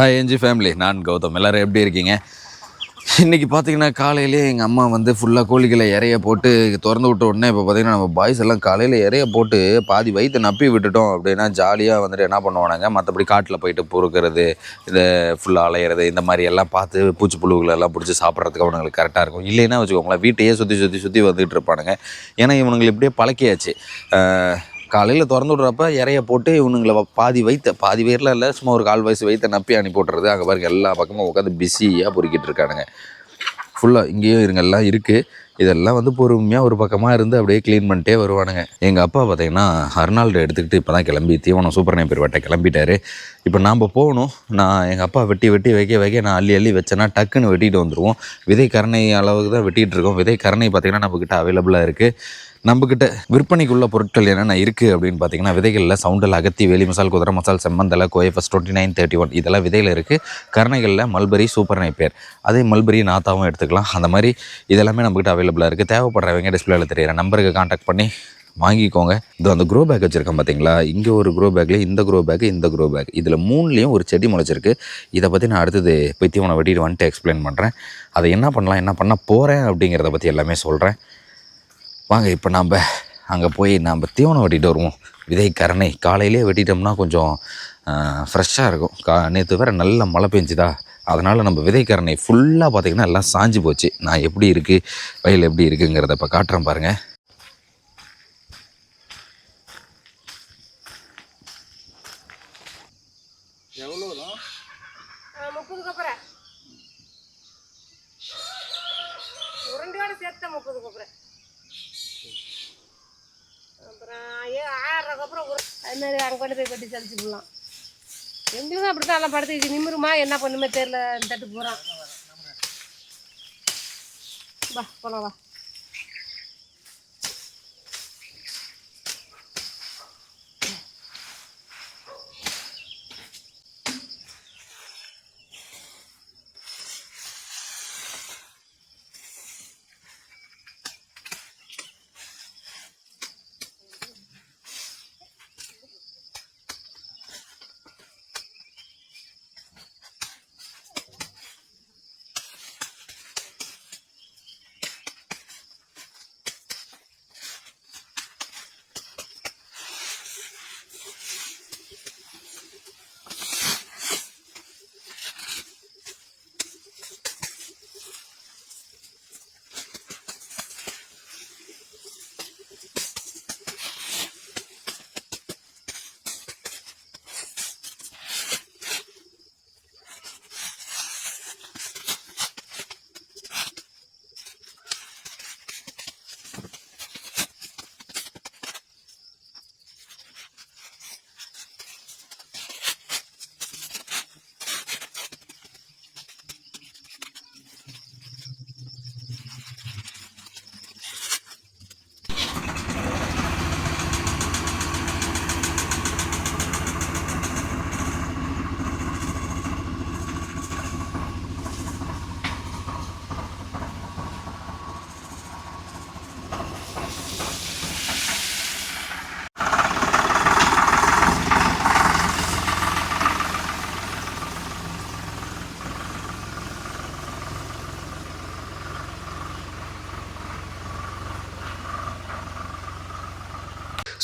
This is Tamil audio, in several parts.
ஹாய் என்ஜி ஃபேமிலி நான் கௌதம். எல்லோரும் எப்படி இருக்கீங்க? இன்றைக்கி பார்த்தீங்கன்னா காலையிலே எங்கள் அம்மா வந்து ஃபுல்லாக கோழிகளை இறைய போட்டு திறந்து விட்ட உடனே இப்போ பார்த்திங்கன்னா நம்ம பாய்ஸ் எல்லாம் காலையில் இறைய போட்டு பாதி வயிற்று நப்பி விட்டுட்டோம் அப்படின்னா ஜாலியாக வந்துட்டு என்ன பண்ணுவானாங்க? மற்றபடி காட்டில் போயிட்டு பொறுக்கிறது இதை ஃபுல்லாக அலையிறது இந்த மாதிரி எல்லாம் பார்த்து பூச்சி புழுகளை எல்லாம் பிடிச்சி சாப்பிட்றதுக்கு அவனுங்களுக்கு கரெக்டாக இருக்கும். இல்லைன்னா வச்சுக்கோங்களேன் வீட்டையே சுற்றி சுற்றி சுற்றி வந்துகிட்டு இருப்பானுங்க. ஏன்னா இவனுங்களை இப்படியே பழக்கியாச்சு. காலையில் திறந்து விட்றப்ப இறைய போட்டு இவனுங்களை பாதி வைத்த பாதி பேரில் இல்லை சும்மா ஒரு கால் வயசு வைத்த நப்பி அனுப்பி விட்றது அங்கே பாருங்க எல்லா பக்கமும் உட்காந்து பிஸியாக பொறுக்கிட்டு இருக்கானுங்க. ஃபுல்லாக இங்கேயும் இருங்க எல்லாம் இருக்குது இதெல்லாம் வந்து பொறுமையாக ஒரு பக்கமாக இருந்து அப்படியே க்ளீன் பண்ணிட்டே வருவானுங்க. எங்கள் அப்பா பார்த்தீங்கன்னா அர்னால்டு எடுத்துக்கிட்டு இப்போ தான் கிளம்பி தீவனம் சூப்பர் நேப்பர் வெட்ட கிளம்பிட்டாரு. இப்போ நாம் போகணும். நான் எங்கள் அப்பா வெட்டி வெட்டி வைக்க வைக்க நான் அள்ளி அள்ளி வச்சேன்னா டக்குன்னு வெட்டிட்டு வந்துடுவோம் விதை கரணை அளவுக்கு தான் வெட்டிகிட்டு இருக்கோம். விதை கரணை பார்த்தீங்கன்னா நம்மக்கிட்ட அவைலபிளாக இருக்குது நம்மக்கிட்ட விற்பனைக்குள்ள பொருட்கள் என்னென்ன இருக்குது அப்படின்னு பார்த்தீங்கன்னா விதைகளில் சவுண்டில் அகத்தி வேலி மசால் குதிரை மசால் செம்மந்தலை COFS twenty nine thirty one இதெல்லாம் விதையில் இருக்குது கருணைகளில் மல்பரி சூப்பர் நைப்பேர் அதே மல்பரி நாத்தாவும் எடுத்துக்கலாம். அந்த மாதிரி இதெல்லாமே நம்மக்கிட்ட அவைலபிளாக இருக்குது தேவைப்படுறவங்க டிஸ்பிளேயில் தெரியிற நம்பருக்கு காண்டாக்ட் பண்ணி வாங்கிக்கோங்க. இது அந்த க்ரோ பேக் வச்சுருக்கேன் பார்த்தீங்களா இங்கே ஒரு க்ரோ பேக்கில் இந்த க்ரோ பேக் இந்த க்ரோ பேக் இதில் மூணுலேயும் ஒரு செடி முளைச்சிருக்கு. இதை பற்றி நான் அடுத்தது பைத்தியவனை வெட்டிட்டு வந்துட்டு எக்ஸ்பிளைன் பண்ணுறேன் அதை என்ன பண்ணலாம் என்ன பண்ண போகிறேன் அப்படிங்கிறத பற்றி எல்லாமே சொல்கிறேன் வாங்க இப்போ நாம் அங்கே போய் நாம் தீவனம் வெட்டிட்டு வருவோம். விதை கரணை காலையிலே வெட்டிட்டோம்னா கொஞ்சம் ஃப்ரெஷ்ஷாக இருக்கும். கா நேற்று வேறு நல்ல மழை பெஞ்சுதா. அதனால் நம்ம விதைக்கரணை ஃபுல்லாக பார்த்திங்கன்னா எல்லாம் சாஞ்சு போச்சு. நான் எப்படி இருக்குது வயல் எப்படி இருக்குங்கிறத இப்போ காட்டுறேன் பாருங்கள் முப்பது அப்புறம் உருண்டையோட சேர்த்த முப்பது அப்புறம் அப்புறம் ஏ ஆயிரம் அப்புறம் அது அங்கே கொண்டு போய் கட்டி சலிச்சு போடலாம் எங்களுக்கும் அப்படி தான் எல்லாம் படுத்து நிமிருமா என்ன பண்ணுமே தெரியல தட்டு போகிறான் வா போலாம் வா.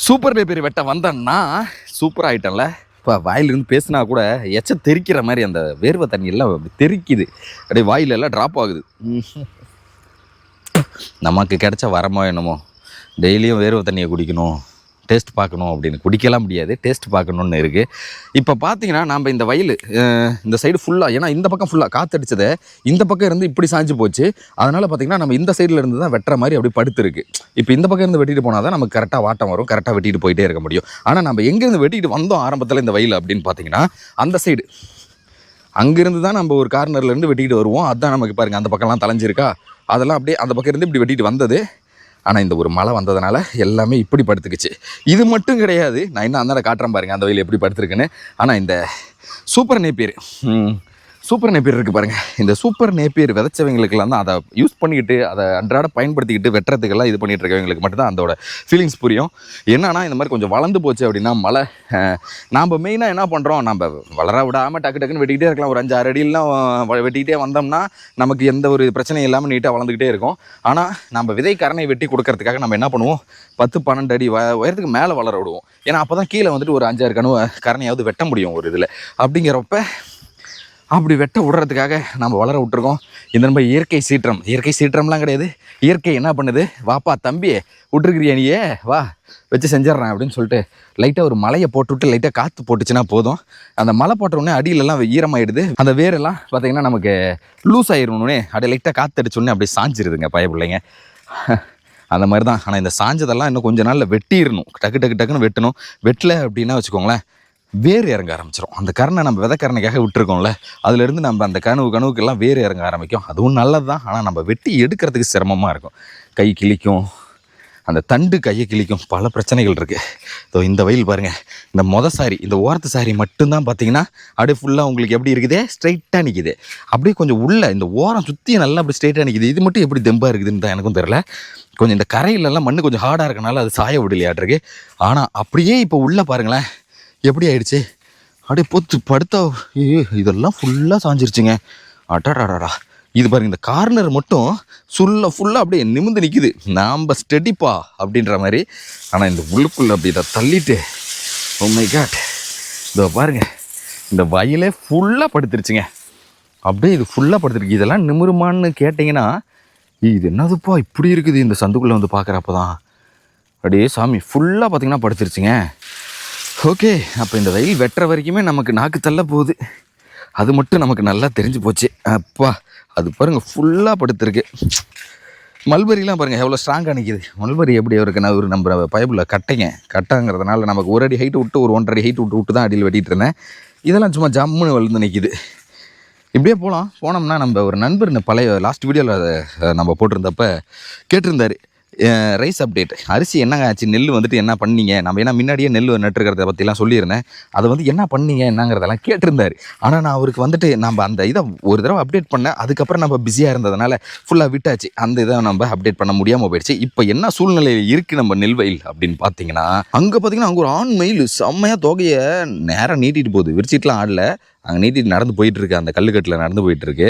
சூப்பர் பேப்பர் வெட்ட வந்தேன்னா சூப்பர் ஆகிட்டேன்ல இப்போ வாயிலிருந்து பேசினா கூட எச்ச தெறிக்கிற மாதிரி அந்த வேர்வை தண்ணி எல்லாம் அப்படி அப்படியே வாயிலெல்லாம் ட்ராப் ஆகுது. ம். நமக்கு கிடைச்ச வரமோ என்னமோ. டெய்லியும் வேர்வை தண்ணியை குடிக்கணும். டேஸ்ட் பார்க்கணும் அப்படின்னு. குடிக்கலாம் முடியாது டேஸ்ட் பார்க்கணுன்னு இருக்குது இப்போ பார்த்தீங்கன்னா நம்ம இந்த வயல் இந்த சைடு ஃபுல்லாக ஏன்னா இந்த பக்கம் ஃபுல்லாக காற்றடிச்சதை இந்த பக்கம் இருந்து இப்படி சாஞ்சு போச்சு. அதனால் பார்த்தீங்கன்னா நம்ம இந்த சைடில் இருந்து தான் வெட்டுற மாதிரி அப்படி படுத்துருக்கு. இப்போ இந்த பக்கம் இருந்து வெட்டிட்டு போனால் தான் நமக்கு கரெக்டாக வாட்டம் வரும் கரெக்டாக வெட்டிட்டு போயிட்டே இருக்க முடியும். ஆனால் நம்ம எங்கேருந்து வெட்டிட்டு வந்தோம் ஆரம்பத்தில் இந்த வயல் அப்படின்னு பார்த்தீங்கன்னா அந்த சைடு அங்கேருந்து தான் நம்ம ஒரு கார்னர்லேருந்து வெட்டிக்கிட்டு வெட்டிட்டு வருவோம். அதுதான் நமக்கு பாருங்கள் அந்த பக்கம்லாம் தலைஞ்சிருக்கா அதெல்லாம் அப்படியே அந்த பக்கம் இருந்து இப்படி வெட்டிட்டு வந்தது. ஆனால் இந்த ஒரு மழை வந்ததுனால எல்லாமே இப்படி படுத்துக்குச்சு. இது மட்டும் கிடையாது. நான் இன்னும் அந்த காட்டுறேன் பாருங்கள் அந்த வயல் எப்படி படுத்துருக்குன்னு. ஆனால் இந்த சூப்பர் நேப்பியர் சூப்பர் நேப்பியர் இருக்குது பாருங்கள் இந்த சூப்பர் நேப்பியர் விதைச்சவங்களுக்கெல்லாம் தான் அதை யூஸ் பண்ணிக்கிட்டு அதை அன்றாட பயன்படுத்திக்கிட்டு வெட்டுறதுக்கெல்லாம் இது பண்ணிட்டு இருக்கவங்களுக்கு மட்டும்தான் அதோட ஃபீலிங்ஸ் புரியும். என்னன்னா இந்த மாதிரி கொஞ்சம் வளர்ந்து போச்சு அப்படின்னா மழை நாம் மெயினாக என்ன பண்ணுறோம் நம்ம வளர விடாமல் டக்கு டக்குன்னு வெட்டிக்கிட்டே இருக்கலாம். ஒரு அஞ்சு ஆறு வ- வெட்டிக்கிட்டே வந்தோம்னா நமக்கு எந்த ஒரு பிரச்சனையும் இல்லாமல் நீட்டாக வளர்ந்துக்கிட்டே இருக்கும். ஆனால் நம்ம விதை கரணை வெட்டி கொடுக்கறதுக்காக நம்ம என்ன பண்ணுவோம்? பத்து பன்னெண்டு அடி வ உயரத்துக்கு மேலே வளர விடுவோம். ஏன்னா அப்போ தான் கீழே வந்துட்டு ஒரு அஞ்சாறு கனவு கரணையாவது வெட்ட முடியும் ஒரு இதில். அப்படிங்கிறப்ப அப்படி வெட்ட விடுறதுக்காக நம்ம வளர விட்டுருக்கோம். இந்த நம்ம இயற்கை சீற்றம். இயற்கை சீற்றம்லாம் கிடையாது. இயற்கை என்ன பண்ணுது? வாப்பா தம்பி விட்டுருக்கிறியா நீயே? வா வச்சு செஞ்சிட்றேன் அப்படின்னு சொல்லிட்டு லைட்டாக ஒரு மலையை போட்டுவிட்டு லைட்டாக காற்று போட்டுச்சுன்னா போதும். அந்த மலை போட்ட உடனே அடியிலலாம் ஈரமாயிடுது. அந்த வேரெல்லாம் பார்த்திங்கன்னா நமக்கு லூஸ் ஆயிடணுன்னே அப்படியே லைட்டாக காற்று அடிச்சோடனே அப்படியே சாஞ்சிருதுங்க பய பிள்ளைங்க. அந்த மாதிரி தான் ஆனால் இந்த சாஞ்சதெல்லாம் இன்னும் கொஞ்ச நாளில் வெட்டிடணும். டக்கு டக்கு டக்குன்னு வெட்டணும். வெட்டலை அப்படின்னா வச்சுக்கோங்களேன் வேர் இறங்க ஆரம்பிச்சிடும் அந்த கரணை நம்ம விதக்கரணைக்காக விட்டுருக்கோம்ல அதுலேருந்து நம்ம அந்த கனவு கனவுக்கெல்லாம் வேர் இறங்க ஆரம்பிக்கும். அதுவும் நல்லது தான் ஆனால் நம்ம வெட்டி எடுக்கிறதுக்கு சிரமமாக இருக்கும். கை கிழிக்கும் அந்த தண்டு கையை கிழிக்கும் பல பிரச்சனைகள் இருக்குது ஸோ இந்த வயல் பாருங்கள் இந்த மொத சாரி இந்த ஓரத்து சாரி மட்டும்தான் பார்த்தீங்கன்னா அப்படியே ஃபுல்லாக உங்களுக்கு எப்படி இருக்குதே? ஸ்ட்ரைட்டாக நிற்கிது அப்படியே கொஞ்சம் உள்ளே இந்த ஓரம் சுற்றி நல்லா அப்படி ஸ்ட்ரைட்டாக நிற்கிது இது மட்டும் எப்படி தெம்பாக இருக்குதுன்னு தான் எனக்கும் தெரில கொஞ்சம் இந்த கரையிலெல்லாம் மண்ணு கொஞ்சம் ஹார்டாக இருக்கனால அது சாய விடலையாட்டிருக்கு. ஆனால் அப்படியே இப்போ உள்ளே பாருங்களேன் எப்படி ஆயிடுச்சு அப்படியே பொத்து படுத்தா இதெல்லாம் ஃபுல்லாக சாஞ்சிருச்சுங்க. அடாடாடாடா. இது பாருங்க இந்த கார்னர் மட்டும் சுல்லாக ஃபுல்லாக அப்படியே நிமிந்து நிற்கிது நாம் ஸ்டெடிப்பா அப்படின்ற மாதிரி. ஆனால் இந்த உள்ளுக்குள்ளே அப்படி இதை தள்ளிட்டு oh உண்மை காட் இதோ பாருங்க இந்த வயலே ஃபுல்லாக படுத்துருச்சுங்க. அப்படியே இது ஃபுல்லாக படுத்துருக்கு. இதெல்லாம் நிமிருமான்னு கேட்டிங்கன்னா இது என்னதுப்பா இப்படி இருக்குது? இந்த சந்துக்குள்ளே வந்து பார்க்குறப்ப தான் அப்படியே சாமி ஃபுல்லாக பார்த்தீங்கன்னா படுத்துருச்சுங்க. ஓகே அப்போ இந்த வெயில் வெட்டுற வரைக்குமே நமக்கு நாக்கு தள்ள போகுது. அது மட்டும் நமக்கு நல்லா தெரிஞ்சு போச்சு. அப்பா அது பாருங்கள் ஃபுல்லாக படுத்துருக்கு. மல்பரிலாம் பாருங்கள் எவ்வளோ ஸ்ட்ராங்காக நிற்கிது மல்பரி எப்படி இருக்குன்னா ஒரு நம்ம பைபிளில் கட்டைங்க. கட்டாங்கிறதுனால நமக்கு ஒரு அடி ஹைட்டு விட்டு ஒரு ஒன்றரை ஹைட்டு விட்டு விட்டு தான் அடியில் வெட்டிகிட்டு இருந்தேன். இதெல்லாம் சும்மா ஜம்முன்னு வளர்ந்து நிற்கிது இப்படியே போகலாம் போனோம்னா நம்ம ஒரு நண்பர் இந்த பழைய லாஸ்ட் வீடியோவில் நம்ம போட்டிருந்தப்ப கேட்டிருந்தாரு. ரைஸ் அப்டேட் அரிசி என்னங்க ஆச்சு? நெல் வந்துட்டு என்ன பண்ணீங்க? நம்ம ஏன்னா முன்னாடியே நெல் நட்டுருக்கிறத பற்றிலாம் சொல்லியிருந்தேன். அதை வந்து என்ன பண்ணீங்க? என்னங்கிறதெல்லாம் கேட்டிருந்தார். ஆனால் நான் அவருக்கு வந்துட்டு நம்ம அந்த இதை ஒரு தடவை அப்டேட் பண்ணேன். அதுக்கப்புறம் நம்ம பிஸியாக இருந்ததுனால ஃபுல்லாக விட்டாச்சு. அந்த இதை நம்ம அப்டேட் பண்ண முடியாமல் போயிடுச்சு. இப்போ என்ன சூழ்நிலையில் இருக்குது நம்ம நெல் வயல் அப்படின்னு பார்த்தீங்கன்னா அங்கே பார்த்தீங்கன்னா அங்கே ஒரு ஆண் மயில் செம்மையாக தொகையை நேராக நீட்டிட்டு போகுது. விரிச்சிட்டுலாம் ஆடல. அங்கே நீட்டிட்டு நடந்து போயிட்டுருக்கு அந்த கல்லுக்கட்டில் நடந்து போயிட்டுருக்கு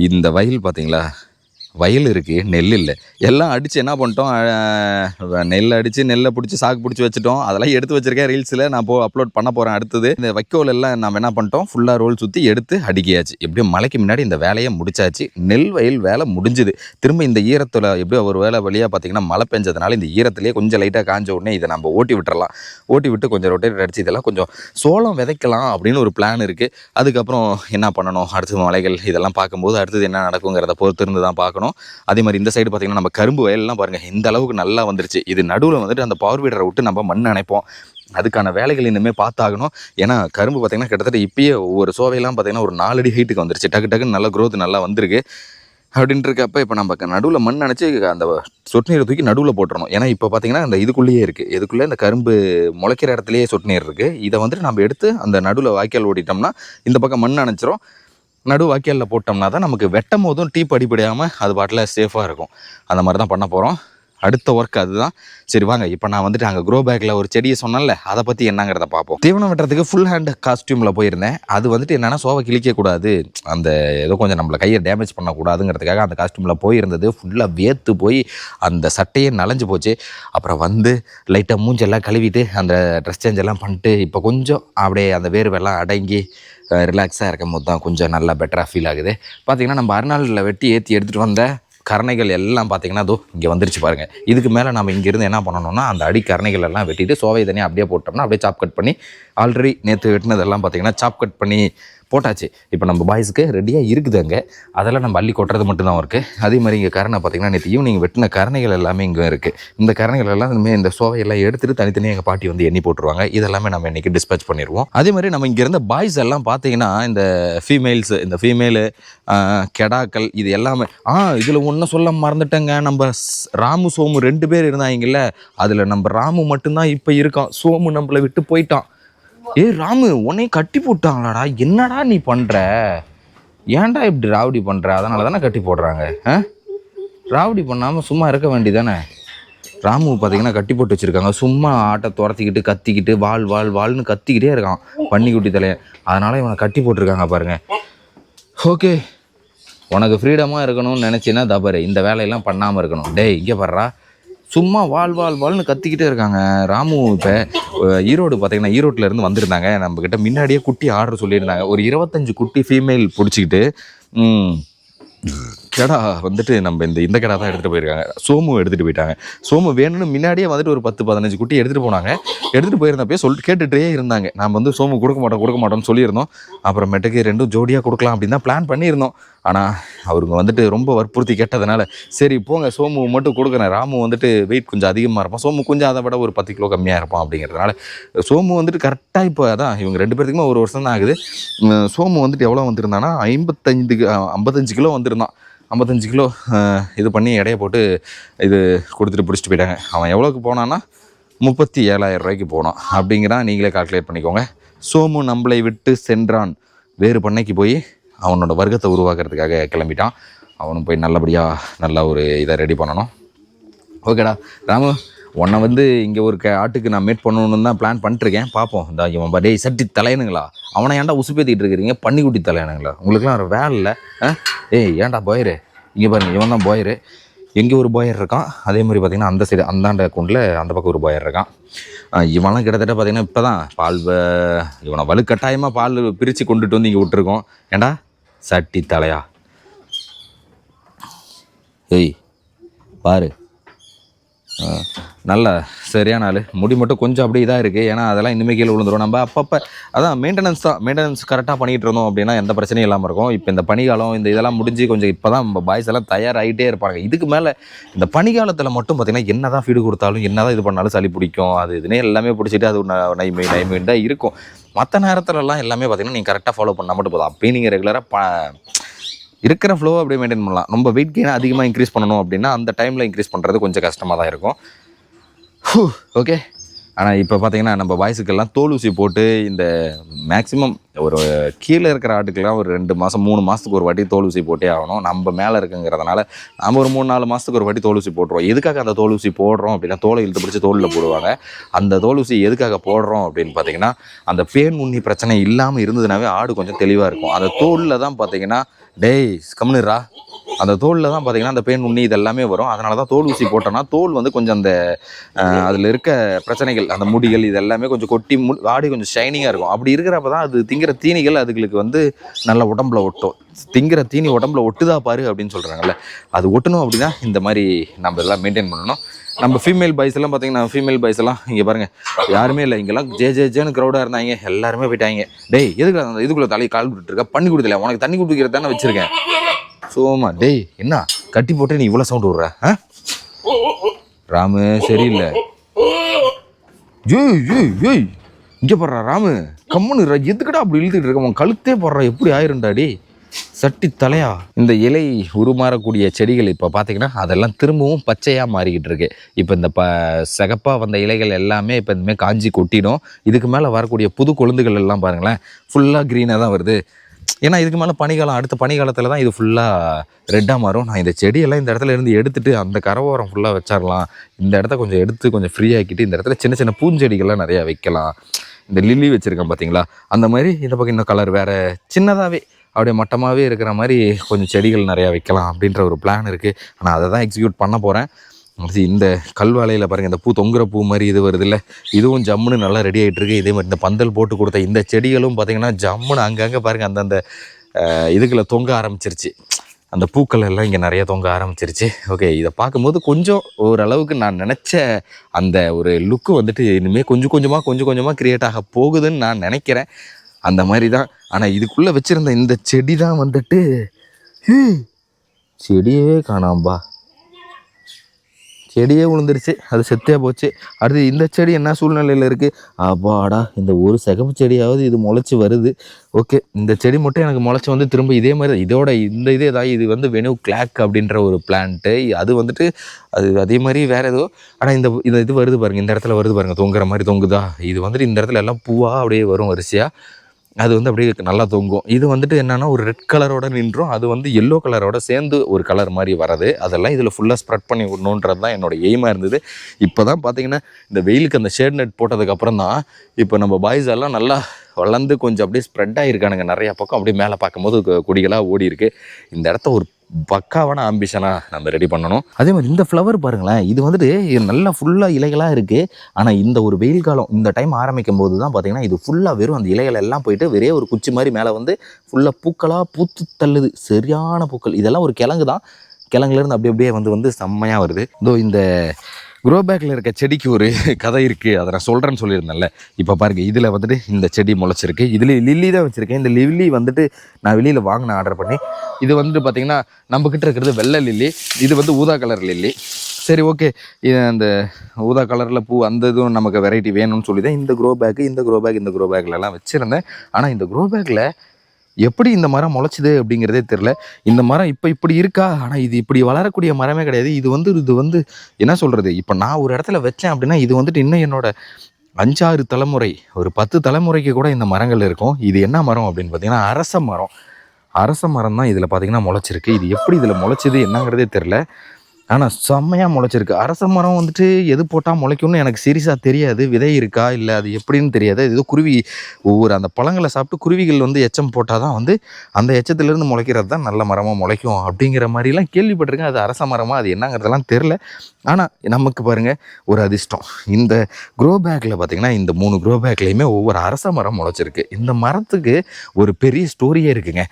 இந்த வயல் பார்த்தீங்களா வயல் இருக்குது நெல் இல்லை. எல்லாம் அடித்து என்ன பண்ணிட்டோம் நெல் அடித்து நெல்லை பிடிச்சி சாக்கு பிடிச்சி வச்சுட்டோம். அதெல்லாம் எடுத்து வச்சுருக்கேன் ரீல்ஸில் நான் போ அப்லோட் பண்ண போகிறேன் அடுத்தது. இந்த வைக்கோல் எல்லாம் நம்ம என்ன பண்ணிட்டோம் ஃபுல்லாக ரோல் சுற்றி எடுத்து அடிக்கியாச்சு. எப்படியும் மலைக்கு முன்னாடி இந்த வேலையை முடிச்சாச்சு. நெல் வயல் வேலை முடிஞ்சுது. திரும்ப இந்த ஈரத்தில் எப்படியோ ஒரு வேலை வழியாக பார்த்தீங்கன்னா மழை பெஞ்சதுனால இந்த ஈரத்துலேயே கொஞ்சம் லைட்டாக காஞ்ச உடனே இதை நம்ம ஓட்டி விட்டுறலாம். ஓட்டி விட்டு கொஞ்சம் ரொட்டேட் அடிச்சு இதெல்லாம் கொஞ்சம் சோளம் விதைக்கலாம் அப்படின்னு ஒரு பிளான் இருக்குது அதுக்கப்புறம் என்ன பண்ணணும்? அடுத்தது மலைகள் இதெல்லாம் பார்க்கும்போது அடுத்தது என்ன நடக்குங்கிறத பொறுத்திருந்து தான் பார்க்கணும். அதே மாதிரி இந்த சைடு பார்த்திங்கன்னா நம்ம கரும்பு வயல்லாம் பாருங்கள் இந்த அளவுக்கு நல்லா வந்துருச்சு. இது நடுவில் வந்துட்டு அந்த பவர் வீடரை விட்டு நம்ம மண் அணைப்போம். அதுக்கான வேலைகள் இனிமேல் பார்த்தாகணும். ஏன்னா கரும்பு பார்த்தீங்கன்னா கிட்டத்தட்ட இப்பயே ஒவ்வொரு சோவையெல்லாம் பார்த்திங்கன்னா ஒரு நாலடி ஹைட்டுக்கு வந்துருச்சு. டக்கு டக்குன்னு நல்ல க்ரோத் நல்லா வந்திருக்கு. அப்படின்ட்டு இருக்கப்ப இப்போ நம்ம நடுவில் மண் அணைச்சி அந்த சொட்டு நீரை தூக்கி நடுவில் போட்டுறணும். ஏன்னா இப்போ பார்த்தீங்கன்னா அந்த இதுக்குள்ளேயே இருக்குது இதுக்குள்ளே இந்த கரும்பு முளைக்கிற இடத்துலையே சொட்டு நீர் இருக்குது இதை வந்துட்டு நம்ம எடுத்து அந்த நடுவில் வாய்க்கால் ஓடிட்டோம்னா இந்த பக்கம் மண் அணைச்சிரும். நடு வாய்க்காலில் போட்டோம்னா தான் நமக்கு வெட்டும் போதும் டீப் அடிப்படையாமல் அது பாட்டில் சேஃபாக இருக்கும். அந்த மாதிரி தான் பண்ண போகிறோம் அடுத்த ஒர்க் அதுதான். சரி வாங்க. இப்போ நான் வந்துட்டு அங்கே க்ரோ பேக்கில் ஒரு செடியை சொன்னேன்ல அதை பற்றி என்னங்கிறத பார்ப்போம். தீவனம் வெட்டுறதுக்கு ஃபுல் ஹேண்ட் காஸ்டியூமில் போயிருந்தேன். அது வந்துட்டு என்னென்னா சோவை கிழிக்கக்கூடாது அந்த ஏதோ கொஞ்சம் நம்மளை கையை டேமேஜ் பண்ணக்கூடாதுங்கிறதுக்காக அந்த காஸ்டியூமில் போயிருந்தது. ஃபுல்லாக வேர்த்து போய் அந்த சட்டையே நலஞ்சு போச்சு. அப்புறம் வந்து லைட்டாக மூஞ்செல்லாம் கழுவிட்டு அந்த ட்ரெஸ் சேஞ்ச் எல்லாம் பண்ணிட்டு இப்போ கொஞ்சம் அப்படியே அந்த வேர்வெல்லாம் அடங்கி ரிலாக்ஸாக இருக்கும் போது தான் கொஞ்சம் நல்லா பெட்டராக ஃபீல் ஆகுது. பார்த்திங்கன்னா நம்ம அருணாளில் வெட்டி ஏற்றி எடுத்துகிட்டு வந்த கரணைகள் எல்லாம் பார்த்தீங்கன்னா அதோ இங்கே வந்துருச்சு பாருங்கள் இதுக்கு மேலே நம்ம இங்கேருந்து என்ன பண்ணணும்னா அந்த அடி கரணைகள் எல்லாம் வெட்டிட்டு சோவை தனியாக அப்படியே போட்டோம்னா அப்படியே சாப் கட் பண்ணி ஆல்ரெடி நேற்று வெட்டினதெல்லாம் பார்த்தீங்கன்னா சாப் கட் பண்ணி போட்டாச்சு. இப்போ நம்ம பாய்ஸுக்கு ரெடியாக இருக்குது அங்கே. அதெல்லாம் நம்ம அள்ளி கொட்டுறது மட்டும்தான் இருக்குது அதே மாதிரி இங்கே கரணை பார்த்தீங்கன்னா நேற்று ஈவினிங் வெட்டின கரணைகள் எல்லாமே இங்கே இருக்குது இந்த கரணைகள் எல்லாம் இனிமேல் இந்த சோவையெல்லாம் எடுத்துகிட்டு தனித்தனியாக எங்கள் பாட்டி வந்து எண்ணி போட்டுருவாங்க. இதெல்லாமே நம்ம இன்றைக்கி டிஸ்பேச் பண்ணிடுவோம் அதே மாதிரி நம்ம இங்கே இருந்த பாய்ஸ் எல்லாம் பார்த்தீங்கன்னா இந்த ஃபீமேல்ஸ் இந்த ஃபீமேலு கெடாக்கள் இது எல்லாமே ஆ இதில் ஒன்றும் சொல்ல மறந்துட்டேங்க. நம்ம ஸ்- ராமு சோமு ரெண்டு பேர் இருந்தாங்கல்ல அதில் நம்ம ராமு மட்டும்தான் இப்போ இருக்கான். சோமு நம்மளை விட்டு போயிட்டான். ஏய் ராமு உன்னையும் கட்டி போட்டாங்களாடா. என்னடா நீ பண்ணுற ஏன்டா இப்படி ராவடி பண்ணுற அதனால தானே கட்டி போடுறாங்க. ஆ? ராவடி பண்ணாமல் சும்மா இருக்க வேண்டியதானே? ராமு பார்த்தீங்கன்னா கட்டி போட்டு வச்சுருக்காங்க. சும்மா ஆட்டை துரத்திக்கிட்டு கத்திக்கிட்டு வால் வால் வால்னு கத்திக்கிட்டே இருக்கான் பன்னிக்குட்டி தலையன். அதனால் இவனை கட்டி போட்டிருக்காங்க பாருங்க. ஓகே. உனக்கு ஃப்ரீடமாக இருக்கணும்னு நினச்சின்னா தபரு இந்த வேலையெல்லாம் பண்ணாமல் இருக்கணும். டேய் இங்கே பாடுறா சும்மா வாழ் வாழ் வாழ்னு கத்திக்கிட்டே இருக்காங்க. ராமு இப்போ ஈரோடு பார்த்தீங்கன்னா ஈரோட்டில் இருந்து வந்திருந்தாங்க. நம்மக்கிட்ட முன்னாடியே குட்டி ஆர்டர் சொல்லியிருந்தாங்க. ஒரு இருபத்தஞ்சு குட்டி ஃபீமேல் பிடிச்சிக்கிட்டு கெடா வந்துட்டு நம்ம இந்த இந்த கெடா தான் எடுத்துகிட்டு போயிருக்காங்க. சோமு எடுத்துகிட்டு போயிட்டாங்க. சோமு வேணும்னு முன்னாடியே வந்துட்டு ஒரு பத்து பதினஞ்சு குட்டி எடுத்துகிட்டு போனாங்க. எடுத்துகிட்டு போயிருந்தப்பே சொல்லிட்டு கேட்டுகிட்டே இருந்தாங்க. நாம் வந்து சோமு கொடுக்க மாட்டோம் கொடுக்க மாட்டோம்னு சொல்லியிருந்தோம். அப்புறமேட்டுக்கு ரெண்டும் ஜோடியாக கொடுக்கலாம் அப்படின்னு தான் பிளான் பண்ணியிருந்தோம். ஆனால் அவருங்க வந்துட்டு ரொம்ப வற்புறுத்தி கேட்டதுனால சரி போங்க சோமு மட்டும் கொடுக்குறேன். ராமு வந்துட்டு வெயிட் கொஞ்சம் அதிகமாக இருப்பான். சோமு கொஞ்சம் அதை விட ஒரு பத்து கிலோ கம்மியாக இருப்பான் அப்படிங்கிறதுனால சோமு வந்துட்டு கரெக்டாக இப்போ அதான் இவங்க ரெண்டு பேர்த்துக்குமே ஒரு வருஷம் தான் ஆகுது சோமு வந்துட்டு எவ்வளோ வந்திருந்தானா ஐம்பத்தஞ்சு ஐம்பத்தஞ்சு கிலோ வந்திருந்தான். ஐம்பத்தஞ்சு கிலோ இது பண்ணி எடையை போட்டு இது கொடுத்துட்டு பிடிச்சிட்டு போயிட்டாங்க. அவன் எவ்வளோக்கு போனான்னா முப்பத்தி ஏழாயிரம் ரூபாய்க்கு போனான். அப்படிங்கிறான் நீங்களே கால்குலேட் பண்ணிக்கோங்க. சோமு நம்மளை விட்டு சென்றான். வேறு பண்ணைக்கு போய் அவனோட வர்க்கத்தை உருவாக்குறதுக்காக கிளம்பிட்டான். அவனும் போய் நல்லபடியாக நல்லா ஒரு இதை ரெடி பண்ணணும். ஓகேடா ராமு உன்னை வந்து இங்கே ஒரு க ஆட்டுக்கு நான் மேட் பண்ணணும்னு தான் பிளான் பண்ணிட்டுருக்கேன். பார்ப்போம் இந்த இவன் டேய் சட்டி தலையனுங்களா அவனை ஏன்டா உசுப்பேத்திட்டு இருக்கிறீங்க? பன்னிக்குட்டி தலையனுங்களா உங்களுக்குலாம் ஒரு வேலை இல்லை. ஆ? ஏய் ஏன்டா போயரு இங்கே பாருங்க இவன் தான் போயரு எங்கே ஒரு பாயர் இருக்கான். அதே மாதிரி பார்த்தீங்கன்னா அந்த சைடு அந்தாண்ட குண்டில் அந்த பக்கம் ஒரு பாயர் இருக்கான். இவன்லாம் கிட்டத்தட்ட பார்த்தீங்கன்னா இப்போ தான் பால் இவனை வலுக்கட்டாயமாக பால் பிரித்து கொண்டுட்டு வந்து இங்கே விட்டுருக்கோம். ஏன்டா? சட்டி தலையா? ஏய் பாரு. நல்ல சரியான ஆள். முடி மட்டும் கொஞ்சம் அப்படி இதாக இருக்குது ஏன்னா அதெல்லாம் இனிமேல் கீழே விழுந்துடும் நம்ம அப்பப்போ அதான் மெயின்டெனன்ஸ் தான். மெயின்டெனன்ஸ் கரெக்டாக பண்ணிகிட்டு இருந்தோம் அப்படின்னா எந்த பிரச்சனையும் இல்லாமல் இருக்கும். இப்போ இந்த பனிகாலம் இந்த இதெல்லாம் முடிஞ்சு கொஞ்சம் இப்போ தான் நம்ம பாய்ஸ் எல்லாம் தயாராகிட்டே இருப்பாங்க. இதுக்கு மேலே இந்த பனிகாலத்தில் மட்டும் பார்த்திங்கன்னா என்ன தான் ஃபீடு கொடுத்தாலும் என்ன தான் இது பண்ணாலும் சளி பிடிக்கும். அது இதுனே எல்லாமே பிடிச்சிட்டு அது ந- நைமை நைமை தான் இருக்கும். மற்ற நேரத்துலலாம் எல்லாமே பார்த்திங்கன்னா நீங்கள் கரெக்டாக ஃபாலோ பண்ணால் மட்டும் போதும். அப்பயும் நீங்கள் ரெகுலராக ப இருக்கிற ஃப்ளோ அப்படியே மெயின்டைன் பண்ணலாம். நம்ம வெயிட் கெயினை அதிகமாக இன்க்ரீஸ் பண்ணணும் அப்படின்னா அந்த டைமில் இன்க்ரீஸ் பண்ணுறது கொஞ்சம் கஷ்டமாக தான் இருக்கும். ஓகே ஆனால் இப்போ பார்த்தீங்கன்னா நம்ம பாய்ஸுக்கெல்லாம் தோல் ஊசி போட்டு இந்த மேக்ஸிமம் ஒரு கீழே இருக்கிற ஆட்டுக்கெல்லாம் ஒரு ரெண்டு மாதம் மூணு மாதத்துக்கு ஒரு வாட்டி தோல் ஊசி போட்டே ஆகணும். நம்ம மேலே இருக்குங்கிறதுனால நம்ம ஒரு மூணு நாலு மாதத்துக்கு ஒரு வாட்டி தோல் ஊசி போடுறோம் எதுக்காக அந்த தோல் ஊசி போடுறோம் அப்படின்னா தோலை இழுத்து பிடிச்சி தோலில் போடுவாங்க. அந்த தோல் ஊசி எதுக்காக போடுறோம் அப்படின்னு பார்த்தீங்கன்னா அந்த பேன் உண்ணி பிரச்சனை இல்லாமல் இருந்ததுனாவே ஆடு கொஞ்சம் தெளிவாக இருக்கும். அந்த தோலில் தான் பார்த்தீங்கன்னா டேய் கம்னுரா அந்த தோலில் தான் பார்த்தீங்கன்னா அந்த பேன் உண்ணி இது எல்லாமே வரும். அதனால தான் தோல் ஊசி போட்டோன்னா தோல் வந்து கொஞ்சம் அந்த அதில் இருக்க பிரச்சனைகள் அந்த முடிகள் இது எல்லாமே கொஞ்சம் கொட்டி மு ஆடி கொஞ்சம் ஷைனிங்காக இருக்கும். அப்படி இருக்கிறப்ப தான் அது திங்கிற தீனிகள் அதுகளுக்கு வந்து நல்ல உடம்புல ஒட்டும். திங்கிற தீனி உடம்புல ஒட்டுதா பாரு அப்படின்னு சொல்கிறாங்கல்ல அது ஒட்டணும் அப்படின்னா இந்த மாதிரி நம்ம எல்லாம் மெயின்டைன் பண்ணணும். நம்ம ஃபீமேல் பாய்ஸ் எல்லாம் பார்த்தீங்கன்னா ஃபீமேல் பாய்ஸ் எல்லாம் இங்கே பாருங்கள் யாருமே இல்லை. இங்கெல்லாம் ஜே ஜே ஜேன்னு க்ரௌடாக இருந்தாங்க. எல்லாருமே போயிட்டாங்க. டேய் எதுக்கு அந்த இதுக்குள்ளே தலையை கால் விட்டுட்டு பண்ணி கொடுத்துல உனக்கு தண்ணி குடிக்கிறது தானே வச்சிருக்கேன். சோமா டேய் என்ன? கட்டி போட்டு நீ இவ்வளோ சவுண்ட் விடுற ஆ? ராமு சரியில்லை. ஏய் ஏய் ஏய் இங்கே போடுறா ராமு. கம்முன்னு எதுக்கடா அப்படி இழுத்துட்டு இருக்க? உன் கழுத்தே போடுறா எப்படி ஆயிரும்டா டே சட்டி தலையா? இந்த இலை உருமாறக்கூடிய செடிகள் இப்போ பார்த்தீங்கன்னா அதெல்லாம் திரும்பவும் பச்சையாக மாறிக்கிட்டு இருக்கு. இப்போ இந்த ப சிகப்பாக வந்த இலைகள் எல்லாமே இப்போ இந்தமாதிரி காஞ்சி கொட்டிடும். இதுக்கு மேலே வரக்கூடிய புது கொழுந்துகள் எல்லாம் பாருங்களேன் ஃபுல்லாக க்ரீனாக தான் வருது. ஏன்னா இதுக்கு மேலே பனிக்காலம் அடுத்த பனிக்காலத்தில் தான் இது ஃபுல்லாக ரெட்டாக மாறும். நான் இந்த செடியெல்லாம் இந்த இடத்துல இருந்து எடுத்துட்டு அந்த கரவோரம் ஃபுல்லாக வச்சிடலாம் இந்த இடத்த கொஞ்சம் எடுத்து கொஞ்சம் ஃப்ரீயாக்கிட்டு இந்த இடத்துல சின்ன சின்ன பூஞ்செடிகள்லாம் நிறையா வைக்கலாம். இந்த லில்லி வச்சுருக்கேன் பார்த்தீங்களா அந்த மாதிரி இந்த பக்கம் இன்னும் கலர் வேறு சின்னதாகவே அப்படியே மட்டமாகவே இருக்கிற மாதிரி கொஞ்சம் செடிகள் நிறையா வைக்கலாம் அப்படின்ற ஒரு பிளான் இருக்குது ஆனால் அதை தான் எக்ஸிக்யூட் பண்ண போகிறேன் இந்த கல்வாழையில் பாருங்கள் இந்த பூ தொங்குற பூ மாதிரி இது வருது இல்லை இதுவும் ஜம்முன்னு நல்லா ரெடி ஆகிட்டு இருக்கு. இதே மாதிரி இந்த பந்தல் போட்டு கொடுத்த இந்த செடிகளும் பார்த்தீங்கன்னா ஜம்முன்னு அங்கங்கே பாருங்கள் அந்தந்த அஹ், இதுக்குள்ள தொங்க ஆரம்பிச்சிருச்சு. அந்த பூக்கள் எல்லாம் இங்கே நிறைய தொங்க ஆரம்பிச்சிருச்சு. ஓகே இதை பார்க்கும்போது கொஞ்சம் ஓரளவுக்கு நான் நினச்ச அந்த ஒரு லுக்கு வந்துட்டு இனிமேல் கொஞ்சம் கொஞ்சமாக கொஞ்சம் கொஞ்சமாக க்ரியேட் ஆக போகுதுன்னு நான் நினைக்கிறேன். அந்த மாதிரி தான். ஆனால் இதுக்குள்ளே வச்சுருந்த இந்த செடி தான் வந்துட்டு செடியே காணாம்பா. செடியே விழுந்துருச்சு அது செத்தே போச்சு. அடுத்து இந்த செடி என்ன சூழ்நிலையில் இருக்குது அப்பாடா இந்த ஒரு சிகப்பு செடியாவது இது முளைச்சி வருது. ஓகே இந்த செடி மட்டும் எனக்கு முளைச்சி வந்து திரும்ப இதே மாதிரி தான். இதோட இந்த இதே தான் இது வந்து வெனு கிளாக் அப்படின்ற ஒரு பிளான்ட்டு அது வந்துட்டு அது அதே மாதிரி வேறு ஏதோ ஆனால் இந்த இந்த இது வருது பாருங்கள் இந்த இடத்துல வருது பாருங்கள் தொங்குற மாதிரி தொங்குதா? இது வந்துட்டு இந்த இடத்துல எல்லாம் பூவாக அப்படியே வரும் வரிசையாக அது வந்து அப்படியே நல்லா தொங்கும். இது வந்துட்டு என்னென்னா ஒரு ரெட் கலரோட நின்றும். அது வந்து எல்லோ கலரோட சேர்ந்து ஒரு கலர் மாதிரி வரது அதெல்லாம் இதில் ஃபுல்லாக ஸ்ப்ரெட் பண்ணி விடணுன்றது தான் என்னோட எய்மாக இருந்தது. இப்போ தான் பார்த்தீங்கன்னா இந்த வெயிலுக்கு அந்த ஷேட் நெட் போட்டதுக்கப்புறம் தான் இப்போ நம்ம பாய்ஸ் எல்லாம் நல்லா வளர்ந்து கொஞ்சம் அப்படியே ஸ்ப்ரெட் ஆகிருக்கானுங்க நிறையா பக்கம் அப்படியே மேலே பார்க்கும்போது கொடிகளாக ஓடி இருக்குது இந்த இடத்த ஒரு பக்காவான ஆம்பிஷனாக நம்ம ரெடி பண்ணணும். அதே மாதிரி இந்த ஃப்ளவர் பாருங்களேன் இது வந்துட்டு இது நல்லா ஃபுல்லாக இலைகளாக இருக்குது ஆனால் இந்த ஒரு வெயில் காலம் இந்த டைம் ஆரம்பிக்கும் போது தான் பார்த்தீங்கன்னா இது ஃபுல்லாக வெறும் அந்த இலைகள் எல்லாம் போயிட்டு வெறே ஒரு குச்சி மாதிரி மேலே வந்து ஃபுல்லாக பூக்களாக பூத்து தள்ளுது. சரியான பூக்கள். இதெல்லாம் ஒரு கிழங்கு தான் கிழங்குலேருந்து அப்படியே அப்படியே வந்து வந்து செம்மையாக வருது. இதோ இந்த க்ரோ பேக்கில் இருக்க செடிக்கு ஒரு கதை இருக்குது அதை நான் சொல்கிறேன்னு சொல்லியிருந்தேன்ல. இப்போ பாருங்கள் இதில் வந்துட்டு இந்த செடி முளைச்சிருக்கு. இதில் லில்லி தான் வச்சுருக்கேன். இந்த லில்லி வந்துட்டு நான் வெளியில் வாங்கினேன் ஆர்டர் பண்ணி இது வந்துட்டு பார்த்தீங்கன்னா நம்மக்கிட்ட இருக்கிறது வெள்ளை லில்லி இது வந்து ஊதா கலர் லில்லி சரி ஓகே இது அந்த ஊதா கலரில் பூ அந்த இதுவும் நமக்கு வெரைட்டி வேணும்னு சொல்லி தான் இந்த க்ரோ பேக்கு இந்த க்ரோ பேக் இந்த க்ரோ பேக்லலாம் வச்சுருந்தேன். ஆனால் இந்த க்ரோ பேக்கில் எப்படி இந்த மரம் முளைச்சிது அப்படிங்கிறதே தெரில இந்த மரம் இப்போ இப்படி இருக்கா? ஆனால் இது இப்படி வளரக்கூடிய மரமே கிடையாது. இது வந்து இது வந்து என்ன சொல்கிறது இப்போ நான் ஒரு இடத்துல வச்சேன் அப்படின்னா இது வந்துட்டு இன்னும் என்னோட அஞ்சாறு தலைமுறை ஒரு பத்து தலைமுறைக்கு கூட இந்த மரங்கள் இருக்கும். இது என்ன மரம் அப்படின்னு பார்த்தீங்கன்னா அரச மரம். அரச மரம் தான் இதில் பார்த்தீங்கன்னா முளைச்சிருக்கு. இது எப்படி இதில் முளைச்சிது என்னங்கிறதே தெரில ஆனால் செம்மையாக முளைச்சிருக்கு. அரச மரம் வந்துட்டு எது போட்டால் முளைக்கும்னு எனக்கு சீரியஸாக தெரியாது. விதை இருக்கா? இல்லை அது எப்படின்னு தெரியாது. ஏதோ குருவி ஒவ்வொரு அந்த பழங்களை சாப்பிட்டு குருவிகள் வந்து எச்சம் போட்டால் தான் வந்து அந்த எச்சத்துலேருந்து முளைக்கிறது தான் நல்ல மரமாக முளைக்கும் அப்படிங்கிற மாதிரிலாம் கேள்விப்பட்டிருக்கேன். அது அரச மரமாக அது என்னங்கிறதெல்லாம் தெரில ஆனால் நமக்கு பாருங்கள் ஒரு அதிர்ஷ்டம். இந்த க்ரோ பேக்கில் பார்த்திங்கன்னா இந்த மூணு க்ரோ பேக்லேயுமே ஒவ்வொரு அரச மரம் முளைச்சிருக்கு. இந்த மரத்துக்கு ஒரு பெரிய ஸ்டோரியே இருக்குங்க.